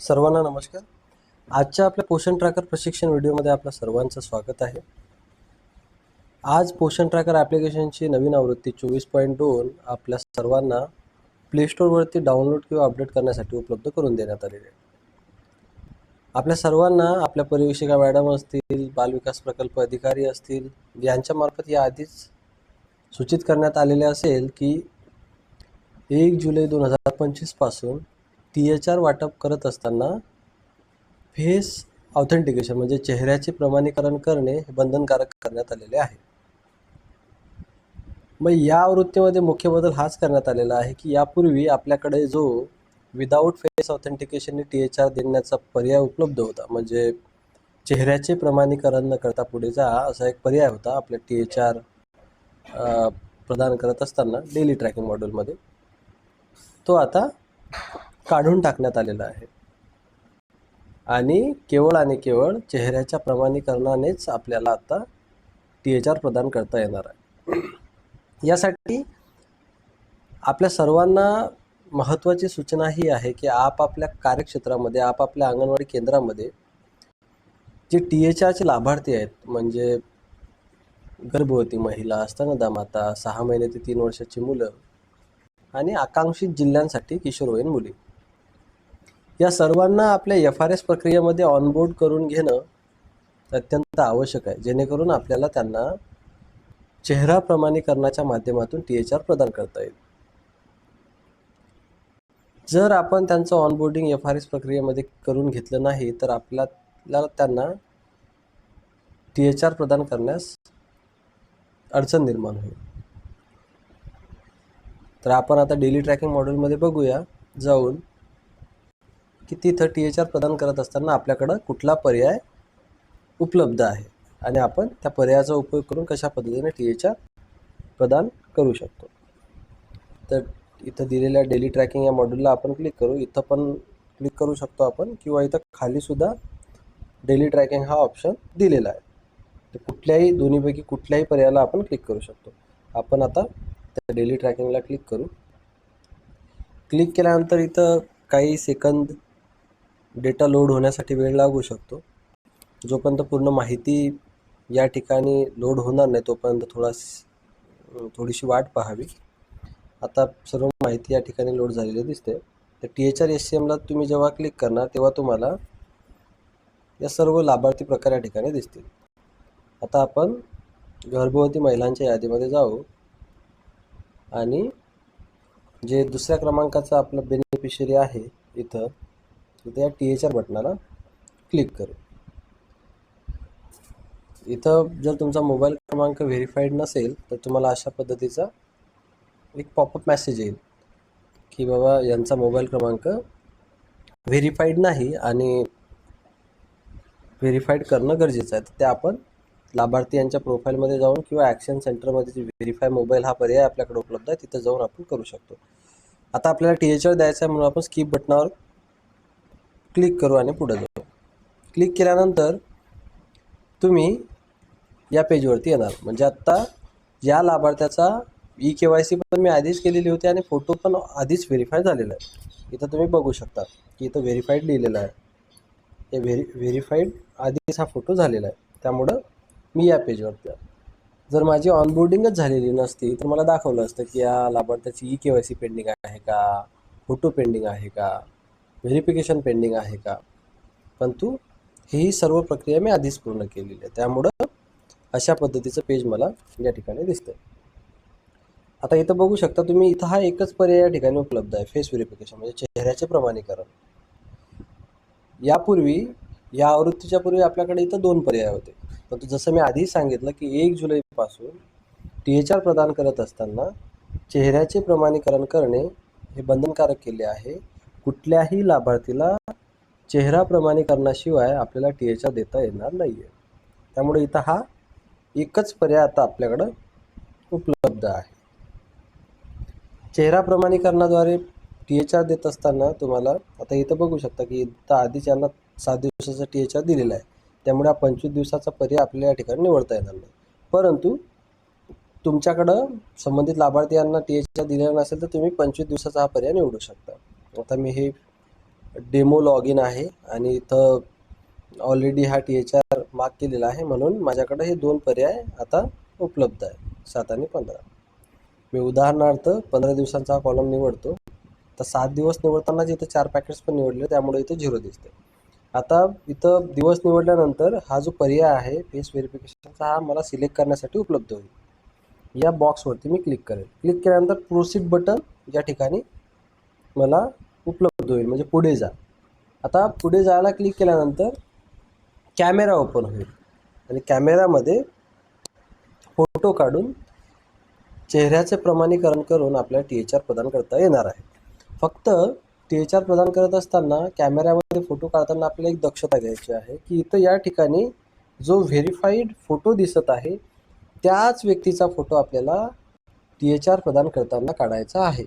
सर्वांना नमस्कार. आजच्या आपल्या पोषण ट्रॅकर प्रशिक्षण व्हिडिओमध्ये आपलं सर्वांचं स्वागत आहे. आज पोषण ट्रॅकर ॲप्लिकेशनची नवीन आवृत्ती चोवीस पॉईंट दोन आपल्या सर्वांना प्ले स्टोअरवरती डाउनलोड किंवा अपडेट करण्यासाठी उपलब्ध करून देण्यात आलेली आहे. आपल्या सर्वांना आपल्या परिवेशिका मॅडम असतील बालविकास प्रकल्प अधिकारी असतील यांच्यामार्फत या आधीच सूचित करण्यात आलेले असेल की एक जुलै दोन हजार पंचवीसपासून टी एच आर वाटप करत असताना फेस ऑथेंटिकेशन म्हणजे चेहऱ्याचे प्रमाणीकरण करणे हे बंधनकारक करण्यात आलेले आहे. मग या आवृत्तीमध्ये मुख्य बदल हाच करण्यात आलेला आहे की यापूर्वी आपल्याकडे जो विदाऊट फेस ऑथेंटिकेशनने टी एच आर देण्याचा पर्याय उपलब्ध होता म्हणजे चेहऱ्याचे प्रमाणीकरण न करता पुढे जा असा एक पर्याय होता आपल्या टी एच आर प्रदान करत असताना डेली ट्रॅकिंग मॉड्यूलमध्ये तो आता काढून टाकण्यात आलेलं आहे. आणि केवळ आणि केवळ चेहऱ्याच्या प्रमाणीकरणानेच आपल्याला आता टी एच आर प्रदान करता येणार आहे. यासाठी आपल्या सर्वांना महत्त्वाची सूचना ही आहे की आपापल्या कार्यक्षेत्रामध्ये आपापल्या अंगणवाडी केंद्रामध्ये जे टी एच आरचे लाभार्थी आहेत म्हणजे गर्भवती महिला स्तनदा माता सहा महिने ते तीन वर्षाची मुलं आणि आकांक्षित जिल्ह्यांसाठी किशोरवयीन मुली या सर्वांना आपल्या एफ आर एस प्रक्रियेमध्ये ऑनबोर्ड करून घेणं अत्यंत आवश्यक आहे. जेणेकरून आपल्याला त्यांना चेहरा प्रमाणीकरणाच्या माध्यमातून टी एच आर प्रदान करता येईल. जर आपण त्यांचं ऑनबोर्डिंग एफ आर एस प्रक्रियेमध्ये करून घेतलं नाही तर आपल्याला त्यांना टी एच आर प्रदान करण्यास अडचण निर्माण होईल. तर आपण आता डेली ट्रॅकिंग मॉडेलमध्ये बघूया. जाऊन की तिथं टी एच आर प्रदान करत असताना आपल्याकडं कुठला पर्याय उपलब्ध आहे? आणि आपण त्या पर्यायाचा उपयोग करून कशा पद्धतीने टी एच आर प्रदान करू शकतो? तर इथं दिलेल्या डेली ट्रॅकिंग या मॉड्यूलला आपण क्लिक करू. इथं पण क्लिक करू शकतो आपण किंवा इथं खालीसुद्धा डेली ट्रॅकिंग हा ऑप्शन दिलेला आहे. तर कुठल्याही दोन्हीपैकी कुठल्याही पर्यायाला आपण क्लिक करू शकतो. आपण आता त्या डेली ट्रॅकिंगला क्लिक करू. क्लिक केल्यानंतर इथं काही सेकंद डेटा लोड होण्यासाठी वेळ लागू शकतो. जोपर्यंत पूर्ण माहिती या ठिकाणी लोड होणार नाही तोपर्यंत थोडा थोडीशी वाट पाहावी. आता सर्व माहिती या ठिकाणी लोड झालेली दिसते. तर T H R S C एमला तुम्ही जेव्हा क्लिक करणार तेव्हा तुम्हाला या सर्व लाभार्थी प्रकार या ठिकाणी दिसतील. आता आपण गर्भवती महिलांच्या यादीमध्ये जाऊ आणि जे दुसऱ्या क्रमांकाचं आपलं बेनिफिशरी आहे इथं तिथे या टी एच आर बटनाला क्लिक करू. इथं जर तुमचा मोबाईल क्रमांक व्हेरीफाईड नसेल तर तुम्हाला अशा पद्धतीचा एक पॉपअप मेसेज येईल की बाबा यांचा मोबाईल क्रमांक व्हेरीफाईड नाही आणि व्हेरीफाईड करणं गरजेचं आहे. तर ते आपण लाभार्थी यांच्या प्रोफाईलमध्ये जाऊन किंवा ॲक्शन सेंटरमध्ये जे व्हेरीफाय मोबाईल हा पर्याय आपल्याकडे उपलब्ध आहे तिथं जाऊन आपण करू शकतो. आता आपल्याला टी एच आर द्यायचा आहे म्हणून आपण स्किप बटनावर क्लिक करू आणि पुढे जाऊ. क्लिक केल्यानंतर तुम्ही या पेजवरती येणार. म्हणजे आत्ता या लाभार्थ्याचा ई के वाय सी पण मी आधीच केलेली होती आणि फोटो पण आधीच व्हेरीफाय झालेला आहे. इथं तुम्ही बघू शकता की इथं व्हेरीफाईड लिहिलेलं आहे. हे व्हेरी व्हेरीफाईड आधीच हा फोटो झालेला आहे. त्यामुळं मी या पेजवरती जर माझी ऑनबोर्डिंगच झालेली नसती तर मला दाखवलं असतं की या लाभार्थ्याची E K Y C pending आहे का? फोटो पेंडिंग आहे का? व्हेरिफिकेशन पेंडिंग आहे का? परंतु ही सर्व प्रक्रिया मी आधीच पूर्ण केलेली आहे. त्यामुळं अशा पद्धतीचं पेज मला या ठिकाणी दिसतं आता इथं बघू शकता तुम्ही इथं हा एकच पर्याय या ठिकाणी उपलब्ध आहे फेस व्हेरिफिकेशन म्हणजे चेहऱ्याचे प्रमाणीकरण. यापूर्वी या आवृत्तीच्या पूर्वी आपल्याकडे इथं दोन पर्याय होते. परंतु जसं मी आधी सांगितलं की एक जुलैपासून टी एच आर प्रदान करत असताना चेहऱ्याचे प्रमाणीकरण करणे हे बंधनकारक केले आहे. कुठल्याही लाभार्थीला चेहरा प्रमाणीकरणाशिवाय आपल्याला टी एच आर देता येणार नाही आहे त्यामुळे इथं हा एकच पर्याय आता आपल्याकडं उपलब्ध आहे. चेहरा प्रमाणीकरणाद्वारे टी एच आर देत असताना तुम्हाला आता इथं बघू शकता की इथं आधीच यांना सात दिवसाचा टी एच आर दिलेला आहे. त्यामुळे हा पंचवीस दिवसाचा पर्याय आपल्याला या ठिकाणी निवडता येणार नाही. परंतु तुमच्याकडं संबंधित लाभार्थी यांना टी एच आर दिलेला नसेल तर तुम्ही पंचवीस दिवसाचा हा पर्याय निवडू शकता. आता मी हे डेमो लॉग इन आहे आणि इथं ऑलरेडी हा टी एच आर मार्क केलेला आहे म्हणून माझ्याकडे हे दोन पर्याय आता उपलब्ध आहे सात आणि पंधरा. मी उदाहरणार्थ पंधरा दिवसांचा हा कॉलम निवडतो. तर सात दिवस निवडतानाच इथं चार पॅकेट्स पण निवडले त्यामुळे इथं झिरो दिसते. आता इथं दिवस निवडल्यानंतर हा जो पर्याय आहे फेस व्हेरिफिकेशनचा हा मला सिलेक्ट करण्यासाठी उपलब्ध होईल. या बॉक्सवरती मी क्लिक करेल. क्लिक केल्यानंतर प्रोसीड बटन या ठिकाणी मला उपलब्ध होईल म्हणजे पुढे जा. आता पुढे जायला क्लिक केल्यानंतर कॅमेरा ओपन होईल. आणि कॅमेरामध्ये फोटो काढून चेहऱ्याचे प्रमाणीकरण करून आपल्याला टी एच आर प्रदान करता येणार आहे. फक्त टी एच आर प्रदान करत असताना कॅमेऱ्यामध्ये फोटो काढताना आपल्याला एक दक्षता घ्यायची आहे की इथं या ठिकाणी जो व्हेरीफाईड फोटो दिसत आहे त्याच व्यक्तीचा फोटो आपल्याला टी एच आर प्रदान करताना काढायचा आहे.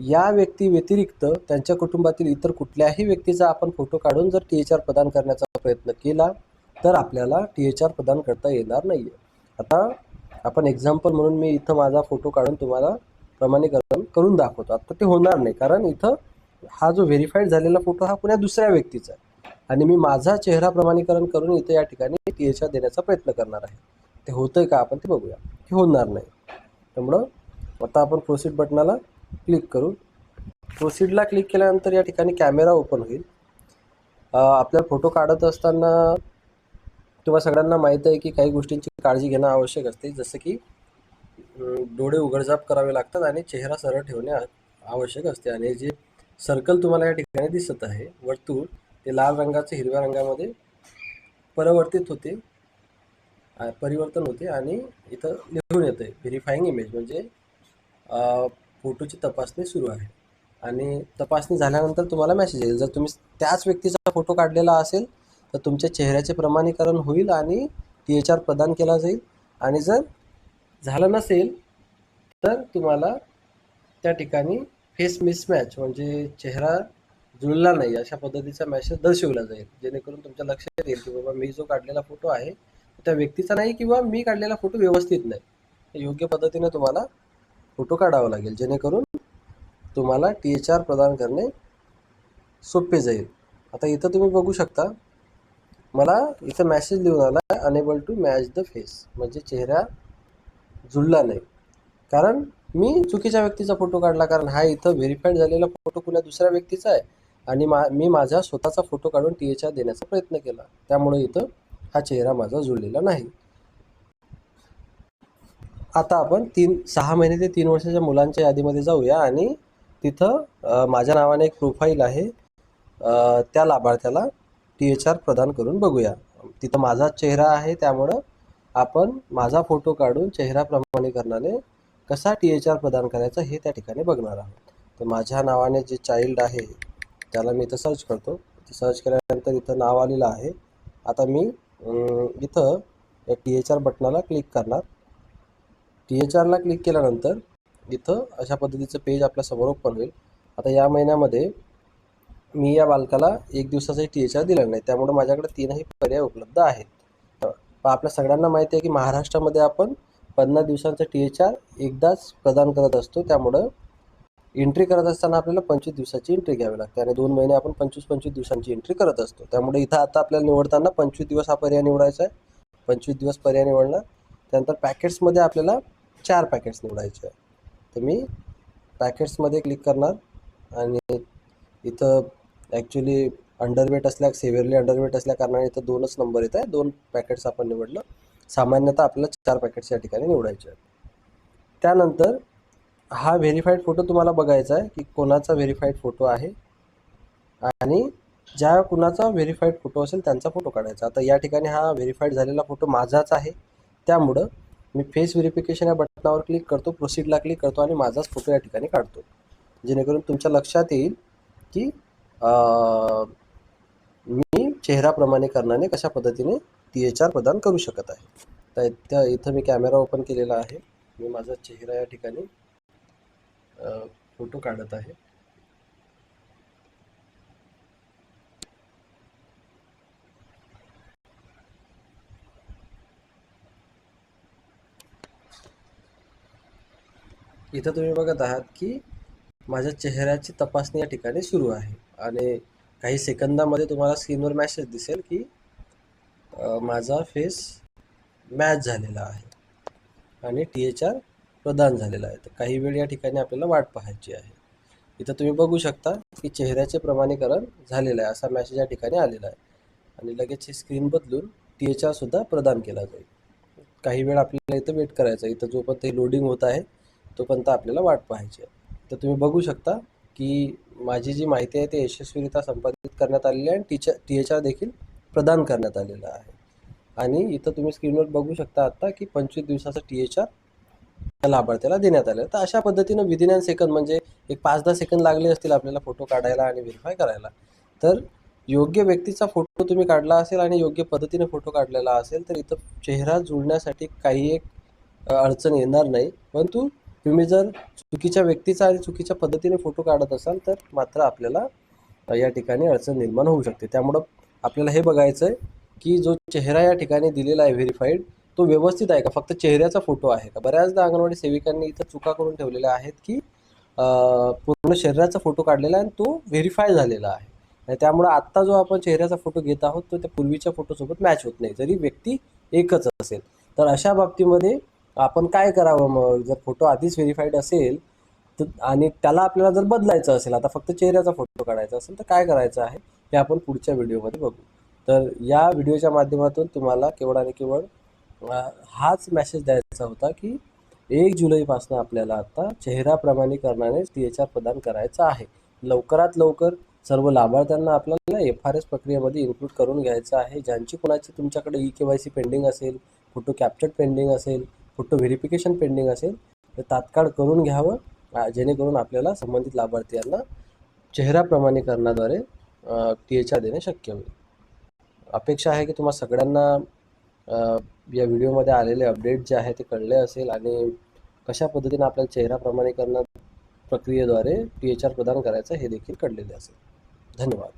या व्यक्ती व्यतिरिक्त त्यांच्या कुटुंबातील इतर कुठल्याही व्यक्तीचा आपण फोटो काढून जर टी एच आर प्रदान करण्याचा प्रयत्न केला तर आपल्याला टी एच आर प्रदान करता येणार नाही आहे आता आपण एक्झाम्पल म्हणून मी इथं माझा फोटो काढून तुम्हाला प्रमाणीकरण करून दाखवतो. आता ते होणार नाही कारण इथं हा जो व्हेरीफाईड झालेला फोटो हा पुण्या दुसऱ्या व्यक्तीचा आहे. आणि मी माझा चेहरा प्रमाणीकरण करून इथं या ठिकाणी टी एच आर देण्याचा प्रयत्न करणार आहे. ते होतं आहे का आपण ते बघूया. हे होणार नाही. त्यामुळं आता आपण प्रोसीड बटनाला क्लिक करू प्रोसीडला क्लिक केल्यानंतर या ठिकाणी कॅमेरा ओपन होईल. आपल्याला फोटो काढत असताना तुम्हाला सगळ्यांना माहीत आहे की काही गोष्टींची काळजी घेणं आवश्यक असते. जसं की डोळे उघडझाप करावे लागतात आणि चेहरा सरळ ठेवणे आवश्यक असते. आणि जे सर्कल तुम्हाला या ठिकाणी दिसत आहे वर्तुळ ते लाल रंगाचे हिरव्या रंगामध्ये परिवर्तित होते परिवर्तन होते आणि इथं लिहून येतं आहे व्हेरीफाईंग इमेज म्हणजे फोटोची तपासणी सुरू आहे. आणि तपासणी झाल्यानंतर तुम्हाला मेसेज येईल. जर तुम्ही त्याच व्यक्तीचा फोटो काढलेला असेल तर तुमच्या चेहऱ्याचे प्रमाणीकरण होईल आणि टी एच आर प्रदान केला जाईल. आणि जर झालं नसेल तर तुम्हाला त्या ठिकाणी फेस मिसमॅच म्हणजे चेहरा जुळला नाही अशा पद्धतीचा मेसेज दर्शवला जाईल. जेणेकरून तुमच्या लक्षात येईल की बाबा मी जो काढलेला फोटो आहे त्या व्यक्तीचा नाही किंवा मी काढलेला फोटो व्यवस्थित नाही. हे योग्य पद्धतीने तुम्हाला फोटो काढावा लागेल जेणेकरून तुम्हाला टी एच आर प्रदान करणे सोपे जाईल. आता इथं तुम्ही बघू शकता मला इथं मॅसेज लिहून आला unable to match the face म्हणजे चेहरा जुळला नाही. कारण मी चुकीच्या व्यक्तीचा फोटो काढला कारण हा इथं व्हेरीफाईड झालेला फोटो कुणा दुसऱ्या व्यक्तीचा आहे. आणि मा मी माझा स्वतःचा फोटो काढून टी एच आर देण्याचा प्रयत्न केला. त्यामुळे इथं हा चेहरा माझा जुळलेला नाही. आता आपण तीन सहा महिने ते तीन वर्षाच्या मुलांच्या यादीमध्ये जाऊया आणि तिथं माझ्या नावाने एक प्रोफाईल आहे. त्या लाभार्थ्याला टी एच आर प्रदान करून बघूया. तिथं माझा चेहरा आहे त्यामुळं आपण माझा फोटो काढून चेहरा प्रमाणीकरणाने कसा टी एच आर प्रदान करायचा हे त्या ठिकाणी बघणार आहोत. तर माझ्या नावाने जे चाइल्ड आहे त्याला मी इथं सर्च करतो. सर्च केल्यानंतर इथं नाव आलेलं आहे. आता मी इथं या टी एच आर बटनाला क्लिक करणार. टी एच आरला क्लिक केल्यानंतर इथं अशा पद्धतीचं पेज आपल्यासमोर ओपन होईल. आता या महिन्यामध्ये मी या बालकाला एक दिवसाचा टी एच आर दिला नाही. त्यामुळे माझ्याकडे तीनही पर्याय उपलब्ध आहेत. आपल्या सगळ्यांना माहिती आहे की महाराष्ट्रामध्ये आपण पन्नास दिवसांचा टी एच आर एकदाच प्रदान करत असतो. त्यामुळं एंट्री करत असताना आपल्याला पंचवीस दिवसाची एंट्री घ्यावी लागते. आणि दोन महिने आपण पंचवीस पंचवीस दिवसांची एंट्री करत असतो. त्यामुळे इथं आता आपल्याला निवडताना पंचवीस दिवस हा पर्याय निवडायचा आहे. पंचवीस दिवस पर्याय निवडला. त्यानंतर पॅकेट्समध्ये आपल्याला चार पॅकेट्स निवडायचे आहे तर मी पॅकेट्समध्ये क्लिक करणार आणि इथं ॲक्च्युली अंडरवेट असल्या सिव्हिअरली अंडरवेट असल्या कारणाने इथं दोनच नंबर येत आहे दोन पॅकेट्स आपण निवडलं. सामान्यतः आपल्याला चार पॅकेट्स या ठिकाणी निवडायचे आहेत. त्यानंतर हा व्हेरीफाईड फोटो तुम्हाला बघायचा आहे की कोणाचा व्हेरीफाईड फोटो आहे आणि ज्या कुणाचा व्हेरीफाईड फोटो असेल त्यांचा फोटो काढायचा. आता या ठिकाणी हा व्हेरीफाईड झालेला फोटो माझाच आहे. त्यामुळं मी फेस व्हेरिफिकेशन या बटनावर क्लिक करतो प्रोसीडला क्लिक करतो आणि माझाच फोटो या ठिकाणी काढतो. जेणेकरून तुमच्या लक्षात येईल की मी चेहराप्रमाणे करणाने कशा पद्धतीने टी एच आर प्रदान करू शकत आहे. तर त्या इथं मी कॅमेरा ओपन केलेला आहे. मी माझा चेहरा या ठिकाणी फोटो काढत आहे. इथं तुम्ही बघत आहात की माझ्या चेहऱ्याची तपासणी या ठिकाणी सुरू आहे. आणि काही सेकंदामध्ये तुम्हाला स्क्रीनवर मॅसेज दिसेल की माझा फेस मॅच झालेला आहे. आणि टी एच आर प्रदान झालेला आहे. तर काही वेळ या ठिकाणी आपल्याला वाट पाहायची आहे. इथं तुम्ही बघू शकता की चेहऱ्याचे प्रमाणीकरण झालेलं आहे असा मॅसेज या ठिकाणी आलेला आहे. आणि लगेच ही स्क्रीन बदलून टी एच आरसुद्धा प्रदान केला जाईल. काही वेळ आपल्याला इथं वेट करायचं आहे. इथं जोपर्यंत हे लोडिंग होत आहे तोपर्यंत आपल्याला वाट पाहायची तर तुम्ही बघू शकता की माझी जी माहिती आहे ते यशस्वीरित्या संपादित करण्यात आलेली आहे आणि टीचर टी एच आर देखील प्रदान करण्यात आलेला आहे. आणि इथं तुम्ही स्क्रीनवर बघू शकता आत्ता की पंचवीस दिवसाचं टी एच आर लाभार्थ्याला देण्यात आलं तर अशा पद्धतीनं विदिन अँड सेकंद म्हणजे एक पाच दहा सेकंद लागले असतील आपल्याला फोटो काढायला आणि व्हेरीफाय करायला. तर योग्य व्यक्तीचा फोटो तुम्ही काढला असेल आणि योग्य पद्धतीने फोटो काढलेला असेल तर इथं चेहरा जुळण्यासाठी काही एक अडचण येणार नाही. परंतु तुम्ही जर चुकीच्या व्यक्तीचा आणि चुकीच्या पद्धतीने फोटो काढत असाल तर मात्र आपल्याला या ठिकाणी अडचण निर्माण होऊ शकते. त्यामुळं आपल्याला हे बघायचं आहे की जो चेहरा या ठिकाणी दिलेला आहे व्हेरीफाईड तो व्यवस्थित आहे का? फक्त चेहऱ्याचा फोटो आहे का? बऱ्याचदा अंगणवाडी सेविकांनी इथं चुका करून ठेवलेल्या आहेत की पूर्ण शरीराचा फोटो काढलेला आहे आणि तो व्हेरीफाय झालेला आहे. आणि त्यामुळं आत्ता जो आपण चेहऱ्याचा फोटो घेत आहोत तो त्या पूर्वीच्या फोटोसोबत मॅच होत नाही. जरी व्यक्ती एकच असेल तर अशा बाबतीमध्ये आपण काय करावं मग? जर फोटो आधीच व्हेरीफाईड असेल तर आणि त्याला आपल्याला जर बदलायचं असेल आता फक्त चेहऱ्याचा फोटो काढायचा असेल तर काय करायचं आहे? हे आपण पुढच्या व्हिडिओमध्ये बघू. तर या व्हिडिओच्या माध्यमातून तुम्हाला केवळ आणि केवळ हाच मेसेज द्यायचा होता की एक जुलैपासून आपल्याला आता चेहरा प्रमाणीकरणाने टी एच आर प्रदान करायचा आहे. लवकरात लवकर सर्व लाभार्थ्यांना आपल्याला एफ आर एस प्रक्रियेमध्ये इन्क्लूड करून घ्यायचं आहे. ज्यांची कुणाची तुमच्याकडे E K Y C pending असेल फोटो कॅप्चर पेंडिंग असेल फोटो व्हेरिफिकेशन पेंडिंग असेल तर तात्काळ करून घ्यावं जेणेकरून आपल्याला संबंधित लाभार्थी चेहरा प्रमाणीकरणाद्वारे टी एच आर देणे शक्य होईल. अपेक्षा आहे की तुम्हा सगळ्यांना या व्हिडिओमध्ये आलेले अपडेट जे आहे ते कळले असेल आणि कशा पद्धतीने आपल्याला चेहरा प्रमाणीकरण प्रक्रियेद्वारे टी एच आर प्रदान करायचं हे देखील कळलेले असेल. धन्यवाद.